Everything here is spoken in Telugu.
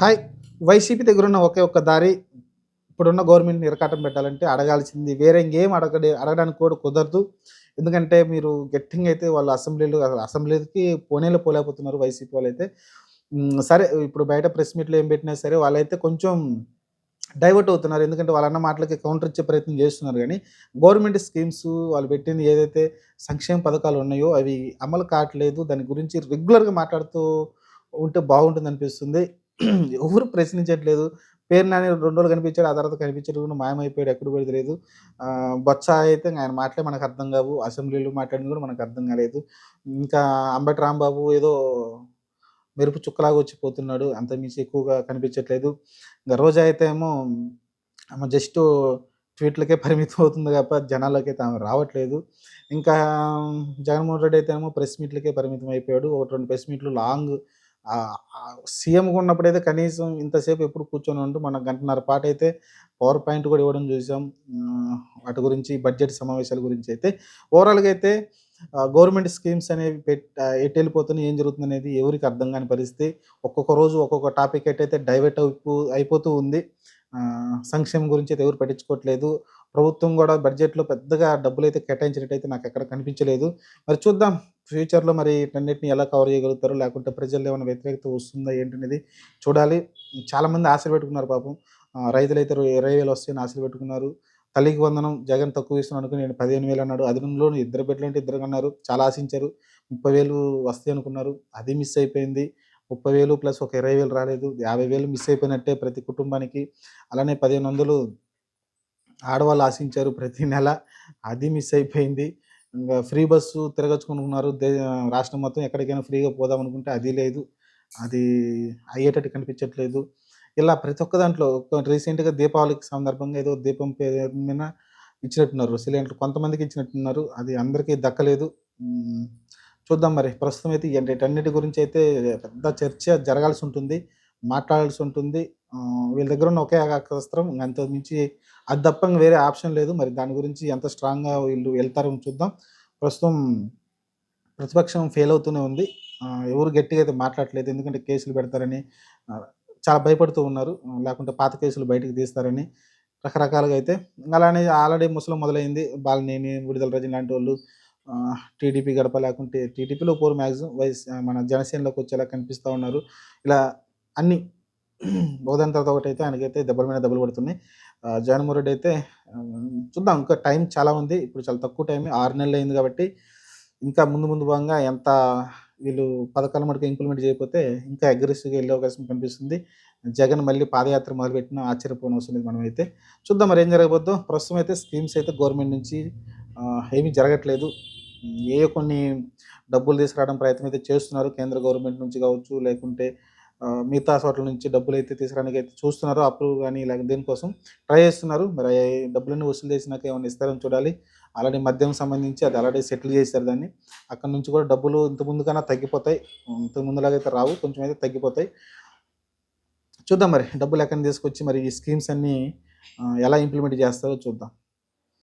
హాయ్. వైసీపీ దగ్గర ఉన్న ఒకే ఒక్క దారి ఇప్పుడున్న గవర్నమెంట్ని ఇరకాటం పెట్టాలంటే అడగాల్సింది. వేరే ఇంకేం అడగడే అడగడానికి కూడా కుదరదు. ఎందుకంటే మీరు గట్టింగ్ అయితే వాళ్ళు అసెంబ్లీలు అసెంబ్లీకి పోనేలో పోలేకపోతున్నారు వైసీపీ వాళ్ళు అయితే సరే ఇప్పుడు బయట ప్రెస్ మీట్లో ఏం పెట్టినా సరే వాళ్ళైతే కొంచెం డైవర్ట్ అవుతున్నారు. ఎందుకంటే వాళ్ళన్న మాటలకి కౌంటర్ ఇచ్చే ప్రయత్నం చేస్తున్నారు. కానీ గవర్నమెంట్ స్కీమ్స్ వాళ్ళు పెట్టింది ఏదైతే సంక్షేమ పథకాలు ఉన్నాయో అవి అమలు కావట్లేదు. దాని గురించి రెగ్యులర్గా మాట్లాడుతూ ఉంటే బాగుంటుంది అనిపిస్తుంది. ఎవరు ప్రశ్నించట్లేదు. పేరు నాని రెండు రోజులు కనిపించాడు ఆ తర్వాత కనిపించడం కూడా మాయమైపోయాడు ఎక్కడ పోయేది తెలియదు బొత్స అయితే ఆయన మాటలే మనకు అర్థం కావు. అసెంబ్లీలో మాట్లాడింది కూడా మనకు అర్థం కాలేదు. ఇంకా అంబటి రాంబాబు ఏదో మెరుపు చుక్కలాగా వచ్చిపోతున్నాడు అంత మించి ఎక్కువగా కనిపించట్లేదు. ఇంకా రోజా అయితే ఏమో ఆమె జస్ట్ ట్వీట్లకే పరిమితం అవుతుంది తప్ప జనాల్లోకి అయితే ఆమె రావట్లేదు. ఇంకా జగన్మోహన్ రెడ్డి అయితే ఏమో ప్రెస్ మీట్లకే పరిమితం అయిపోయాడు. ఒకటి రెండు ప్రెస్ మీట్లు లాంగ్ సీఎంగా ఉన్నప్పుడైతే కనీసం ఇంతసేపు ఎప్పుడు కూర్చొని ఉంటూ మన గంటన్నర పాట అయితే పవర్ పాయింట్ కూడా ఇవ్వడం చూసాం. వాటి గురించి బడ్జెట్ సమావేశాల గురించి అయితే. ఓవరాల్గా అయితే గవర్నమెంట్ స్కీమ్స్ అనేవి పెట్ ఎటు వెళ్ళిపోతున్నాయి ఏం జరుగుతుంది అనేది ఎవరికి అర్థం కాని పరిస్థితి. ఒక్కొక్క రోజు ఒక్కొక్క టాపిక్ అయితే డైవర్ట్ అయిపో అయిపోతూ ఉంది. సంక్షేమం గురించి అయితే ఎవరు పట్టించుకోవట్లేదు. ప్రభుత్వం కూడా బడ్జెట్లో పెద్దగా డబ్బులు అయితే కేటాయించినట్టు అయితే నాకు ఎక్కడ కనిపించలేదు. మరి చూద్దాం. ఫ్యూచర్లో మరి వీటన్నిటిని ఎలా కవర్ చేయగలుగుతారు లేకుంటే ప్రజల్లో ఏమైనా వ్యతిరేకత వస్తుందా ఏంటనేది చూడాలి. చాలామంది ఆశలు పెట్టుకున్నారు పాపం. రైతులైతే రైతులు అయితే ఇరవై వేలు వస్తాయని ఆశలు పెట్టుకున్నారు. తల్లికి వందనం జగన్ తక్కువ ఇస్తున్నాను అనుకుని నేను పదిహేను వేలు అన్నాడు. అదనంలో ఇద్దరు బిడ్డలు అంటే ఇద్దరు అన్నారు. చాలా ఆశించారు. ముప్పై వేలు వస్తాయి అనుకున్నారు. అది మిస్ అయిపోయింది. ముప్పై వేలు ప్లస్ ఒక ఇరవై వేలు రాలేదు. యాభై వేలు మిస్ అయిపోయినట్టే ప్రతి కుటుంబానికి. అలానే పదిహేను వందలు ఆడవాళ్ళు ఆశించారు ప్రతి నెల. అది మిస్ అయిపోయింది. ఇంకా ఫ్రీ బస్సు తిరగచ్చుకుంటున్నారు దే రాష్ట్రం మొత్తం ఎక్కడికైనా ఫ్రీగా పోదాం అనుకుంటే అది లేదు. అది అయ్యేటట్టు కనిపించట్లేదు. ఇలా ప్రతి ఒక్క దాంట్లో రీసెంట్గా దీపావళికి సందర్భంగా ఏదో దీపం పేరు మీద ఇచ్చినట్టున్నారు. సిలిండర్ కొంతమందికి ఇచ్చినట్టున్నారు. అది అందరికీ దక్కలేదు. చూద్దాం మరి. ప్రస్తుతం అయితే ఇవన్నీ- వీటన్నిటి గురించి అయితే పెద్ద చర్చ జరగాల్సి ఉంటుంది. మాట్లాడాల్సి ఉంటుంది. వీళ్ళ దగ్గర ఉన్న ఒకే అస్త్రం అంత మించి అది తప్ప వేరే ఆప్షన్ లేదు. మరి దాని గురించి ఎంత స్ట్రాంగ్గా వీళ్ళు వెళ్తారో చూద్దాం. ప్రస్తుతం ప్రతిపక్షం ఫెయిల్ అవుతూనే ఉంది. ఎవరు గట్టిగా అయితే మాట్లాడలేదు ఎందుకంటే కేసులు పెడతారని చాలా భయపడుతూ ఉన్నారు. లేకుంటే పాత కేసులు బయటకు తీస్తారని రకరకాలుగా అయితే. అలానే ఆల్రెడీ ముసలం మొదలైంది. బాలనేని విడుదల రజని లాంటి వాళ్ళు టీడీపీ గడప లేకుంటే టీడీపీలో పోరు మ్యాక్సిమం వైస్ మన జనసేనలోకి వచ్చేలా కనిపిస్తూ ఉన్నారు. ఇలా అన్ని ఒకదాని తర్వాత ఒకటి అయితే ఆయనకైతే దెబ్బల మీద దెబ్బలు పడుతున్నాయి ఆ, జగన్మోహన్ రెడ్డి అయితే చూద్దాం. ఇంకా టైం చాలా ఉంది. ఇప్పుడు చాలా తక్కువ టైం ఆరు నెలలు అయింది కాబట్టి ఇంకా ముందు ముందు భాగంగా ఎంత వీళ్ళు పథకాల మటుకు ఇంప్లిమెంట్ చేయకపోతే ఇంకా అగ్రెసివ్గా వెళ్ళే అవకాశం కనిపిస్తుంది. జగన్ మళ్ళీ పాదయాత్ర మొదలుపెట్టిన ఆశ్చర్యపోవడం అవసరం లేదు మనం అయితే చూద్దాం మరి ఏం జరగబోద్దో. ప్రస్తుతం అయితే స్కీమ్స్ అయితే గవర్నమెంట్ నుంచి ఏమీ జరగట్లేదు. ఏ కొన్ని డబ్బులు తీసుకురావడం ప్రయత్నం అయితే చేస్తున్నారు. కేంద్ర గవర్నమెంట్ నుంచి కావచ్చు లేకుంటే మిగతా చోట్ల నుంచి డబ్బులు అయితే తీసుకురానికి అయితే చూస్తున్నారు అప్రూవ్ కానీ లేక దేనికోసం ట్రై చేస్తున్నారు. మరి డబ్బులన్నీ వసూలు చేసినాక ఏమైనా ఇస్తారని చూడాలి. అలాంటి మద్యం సంబంధించి అది ఆల్రెడీ సెటిల్ చేశారు దాన్ని. అక్కడ నుంచి కూడా డబ్బులు ఇంత ముందు కన్నా తగ్గిపోతాయి. ఇంత అయితే రావు కొంచెం అయితే తగ్గిపోతాయి. చూద్దాం మరి డబ్బులు ఎక్కడ తీసుకొచ్చి మరి ఈ స్కీమ్స్ అన్నీ ఎలా ఇంప్లిమెంట్ చేస్తారో చూద్దాం.